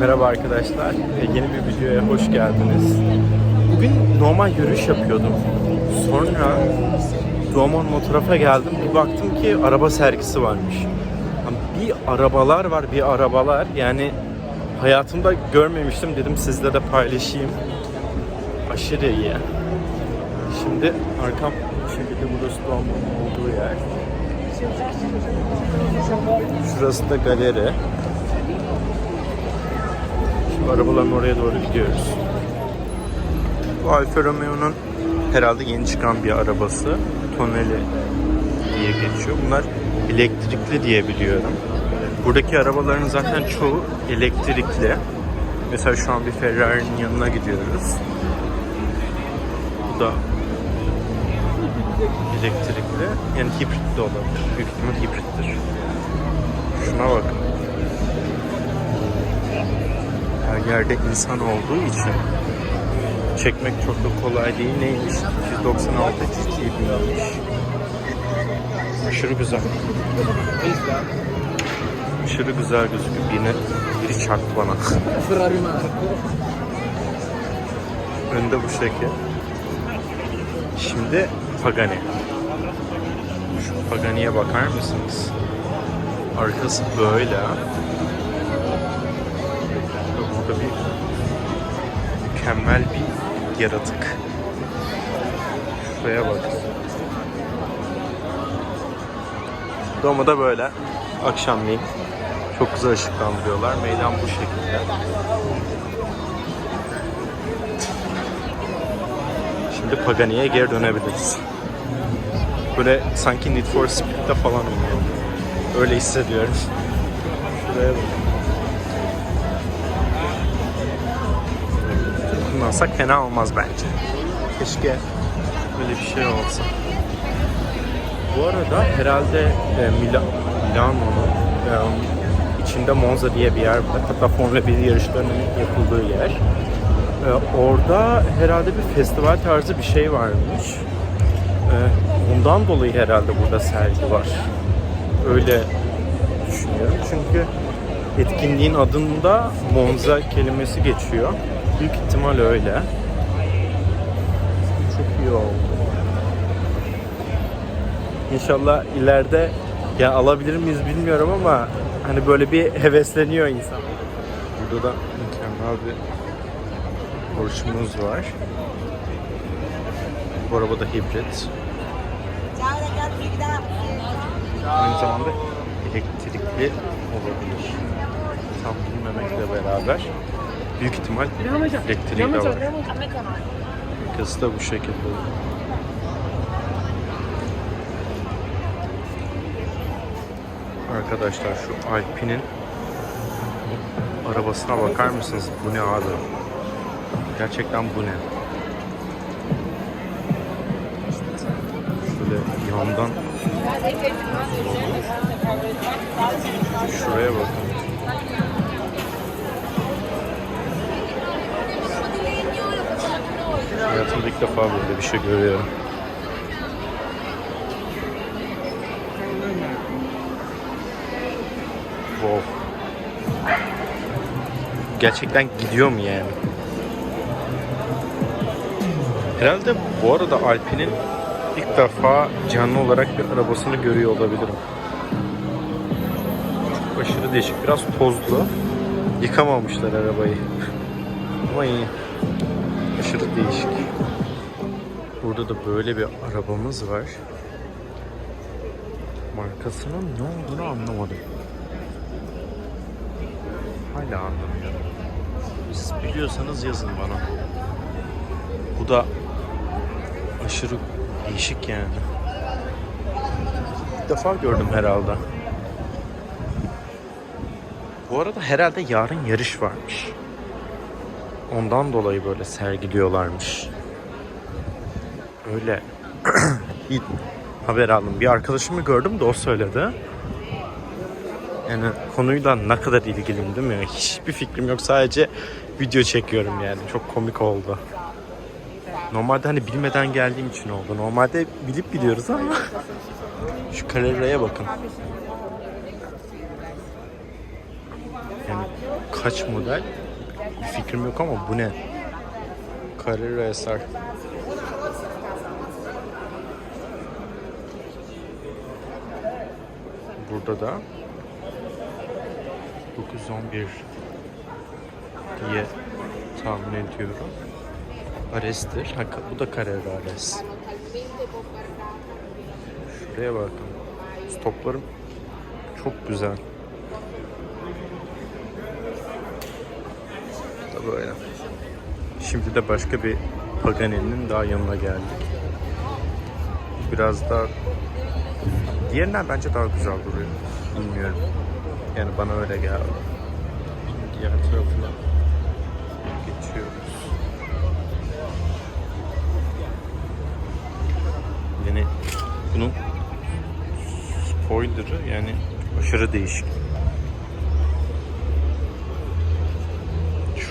Merhaba arkadaşlar. Ee, Yeni bir videoya hoş geldiniz. Bugün normal yürüyüş yapıyordum. Sonra Duomo Motoraf'a geldim. Bir baktım ki araba sergisi varmış. Bir arabalar var, bir arabalar. Yani hayatımda görmemiştim. Dedim sizle de paylaşayım. Aşırı iyi. Şimdi arkam bu şekilde burası Duomo'nun olduğu yer. Şurası da galeri. Arabaların oraya doğru gidiyoruz. Bu Alfa Romeo'nun herhalde yeni çıkan bir arabası. Tonelli diye geçiyor. Bunlar elektrikli diye biliyorum. Buradaki arabaların zaten çoğu elektrikli. Mesela şu an bir Ferrari'nin yanına gidiyoruz. Bu da elektrikli. Yani hibrit de olabilir. Büyük ihtimal hibrittir. Şuna bakın. Yerde insan olduğu için çekmek çok da kolay değil. Neymiş? 296 GT binmiş. Aşırı güzel. Aşırı güzel gözüküyor. Birine, biri çarptı bana. Önde bu şekil. Şimdi Pagani. Şu Pagani'ye bakar mısınız? Arkası böyle. Bir mükemmel bir yaratık. Şuraya bak. Doma'da böyle akşamleyin çok güzel ışıklandırıyorlar. Meydan bu şekilde. Şimdi Pagani'ye geri dönebiliriz. Böyle sanki Need for Speed'de falan oynuyor. Öyle hissediyorum. Şuraya bak. Kullansak fena olmaz bence. Keşke böyle bir şey olsa. Bu arada herhalde e, Mila, Milano'nun e, içinde Monza diye bir yer var. Hatta Formula 1 yarışlarının yapıldığı yer. Ee, orada herhalde bir festival tarzı bir şey varmış. Ee, ondan dolayı herhalde burada sergi var. Öyle düşünüyorum. Çünkü etkinliğin adında Monza kelimesi geçiyor. Büyük ihtimal öyle. Çok iyi oldu. İnşallah ileride ya alabilir miyiz bilmiyorum ama hani böyle bir hevesleniyor insan. Burada da mükemmel bir Porsche'muz var. Bu araba da hibrit. Aynı zamanda elektrikli olabilir. Tam bilmemekle beraber büyük ihtimal elektriği de var. Arkası da bu şekilde. Arkadaşlar şu Alpine'in arabasına bakar mısınız? Bu ne abi? Gerçekten bu ne? Şöyle yandan şuraya bakın. Hayatımda ilk defa böyle bir şey görüyorum. Wow. Gerçekten gidiyor mu yani? Herhalde bu arada Alpine'in ilk defa canlı olarak bir arabasını görüyor olabilirim. Çok aşırı değişik. Biraz tozlu. Yıkamamışlar arabayı. Ama iyi. Aşırı değişik. Burada da böyle bir arabamız var. Markasının ne olduğunu anlamadım. Hala anlamıyorum. Siz biliyorsanız yazın bana. Bu da aşırı değişik yani. İlk defa gördüm herhalde. Bu arada herhalde yarın yarış varmış. Ondan dolayı böyle sergiliyorlarmış. Öyle bir haber aldım. Bir arkadaşımı gördüm de o söyledi. Yani konuyla ne kadar ilgiliyim değil mi? Hiçbir fikrim yok. Sadece video çekiyorum yani. Çok komik oldu. Normalde hani bilmeden geldiğim için oldu. Normalde bilip gidiyoruz ama şu Carrera'ya bakın. Yani kaç model fikrim yok ama bu ne? Carrera SR. Burada da 911 diye tahmin ediyorum. Ares'tir. Ha, bu da Carrera Ares. Şuraya bakın. Stoplarım çok güzel. Böyle. Şimdi de başka bir Pagani'nin daha yanına geldik. Biraz daha diğerinden bence daha güzel duruyor. Bilmiyorum. Yani bana öyle geldi. Diğer tarafına geçiyoruz. Yani bunun spoiler'ı yani aşırı değişik.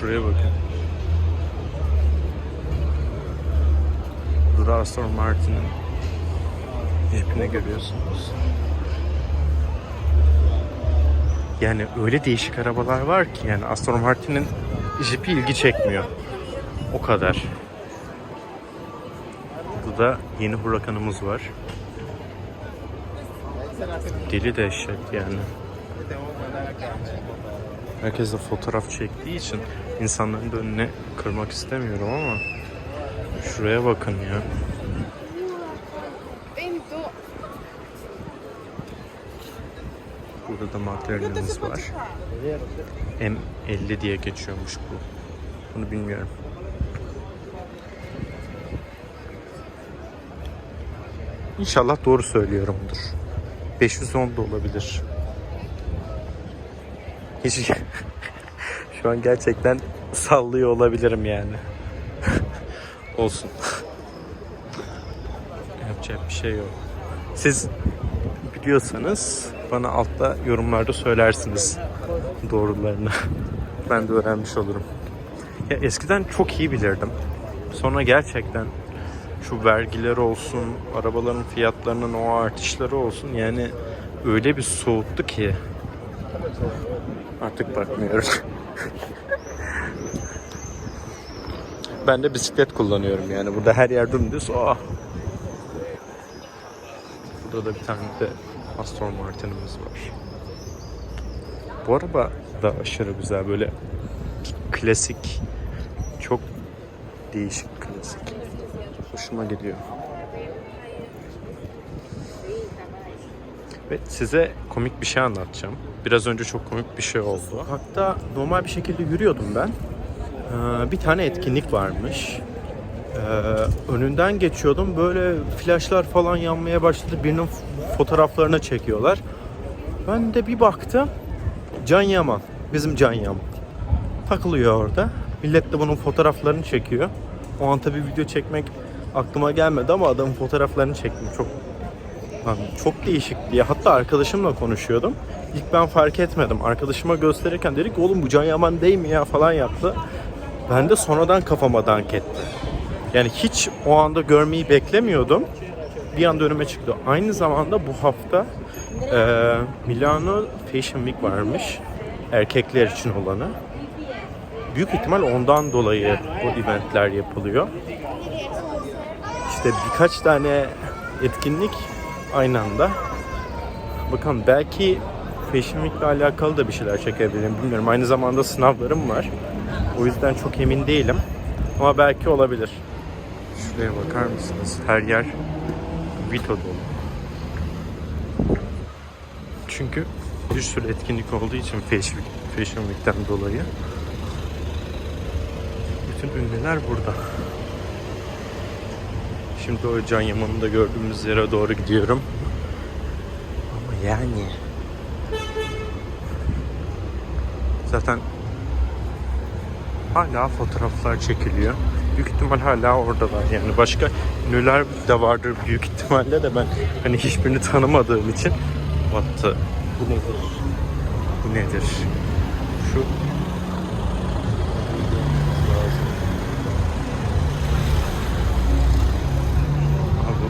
Şuraya bakın. Burada Aston Martin'in Jeep'ini görüyorsunuz. Yani öyle değişik arabalar var ki yani Aston Martin'in Jeep'i ilgi çekmiyor. O kadar. Burada yeni Huracan'ımız var. Deli dehşet yani. Herkes de fotoğraf çektiği için insanların da önüne kırmak istemiyorum ama şuraya bakın ya. Burada da McLaren'imiz var. M50 diye geçiyormuş bu. Bunu bilmiyorum. İnşallah doğru söylüyorumdur. 510 da olabilir. Hiç şu an gerçekten sallıyor olabilirim yani. Olsun. Yapacak bir şey yok. Siz biliyorsanız bana altta yorumlarda söylersiniz doğrularını. ben de öğrenmiş olurum. Ya eskiden çok iyi bilirdim. Sonra gerçekten şu vergiler olsun, arabaların fiyatlarının o artışları olsun yani öyle bir soğuttu ki artık bakmıyorum. ben de bisiklet kullanıyorum yani burada her yer dümdüz. Oh. Burada da bir tane de Aston Martin'imiz var. Bu araba da aşırı güzel böyle klasik çok değişik klasik. Hoşuma gidiyor. Ve size komik bir şey anlatacağım. Biraz önce çok komik bir şey oldu. Hatta normal bir şekilde yürüyordum ben. Ee, bir tane etkinlik varmış. Ee, önünden geçiyordum. Böyle flaşlar falan yanmaya başladı. Birinin fotoğraflarını çekiyorlar. Ben de bir baktım. Can Yaman. Bizim Can Yaman. Takılıyor orada. Millet de bunun fotoğraflarını çekiyor. O an tabii video çekmek aklıma gelmedi ama adamın fotoğraflarını çektim. Çok Lan çok değişik diye. Hatta arkadaşımla konuşuyordum. İlk ben fark etmedim. Arkadaşıma gösterirken dedi ki oğlum bu Can Yaman değil mi ya falan yaptı. Ben de sonradan kafama dank etti. Yani hiç o anda görmeyi beklemiyordum. Bir anda önüme çıktı. Aynı zamanda bu hafta e, Milano Fashion Week varmış. Erkekler için olanı. Büyük ihtimal ondan dolayı bu eventler yapılıyor. İşte birkaç tane etkinlik aynı anda. Bakalım belki Fashion Week ile alakalı da bir şeyler çekebilirim bilmiyorum. Aynı zamanda sınavlarım var. O yüzden çok emin değilim. Ama belki olabilir. Şuraya bakar mısınız? Her yer Vito dolu. Çünkü bir sürü etkinlik olduğu için Fashion, Fashion Week'ten dolayı bütün ünlüler burada. Şimdi o Can Yaman'ı da gördüğümüz yere doğru gidiyorum. Ama yani zaten hala fotoğraflar çekiliyor. Büyük ihtimal hala oradalar yani başka ünlüler de vardır büyük ihtimalle de ben hani hiçbirini tanımadığım için the, bu nedir? Bu nedir? Şu Abi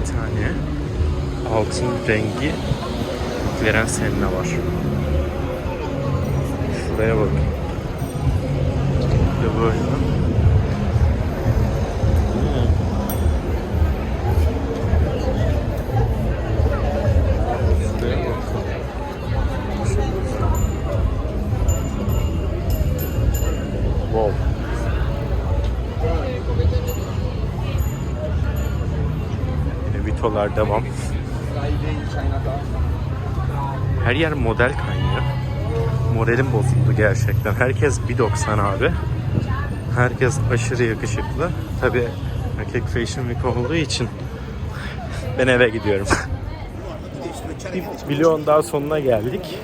bir tane altın rengi veren Senna var. Şu Şuraya bakın. Bir de böyle. Wow. Vitolar devam. Her yer model kaynıyor. Moralim bozuldu gerçekten. Herkes 1.90 abi. Herkes aşırı yakışıklı. Tabi erkek Fashion Week olduğu için ben eve gidiyorum. Bir vlogun daha sonuna geldik.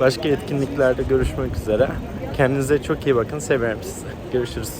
Başka etkinliklerde görüşmek üzere. Kendinize çok iyi bakın. Severim sizi. Görüşürüz.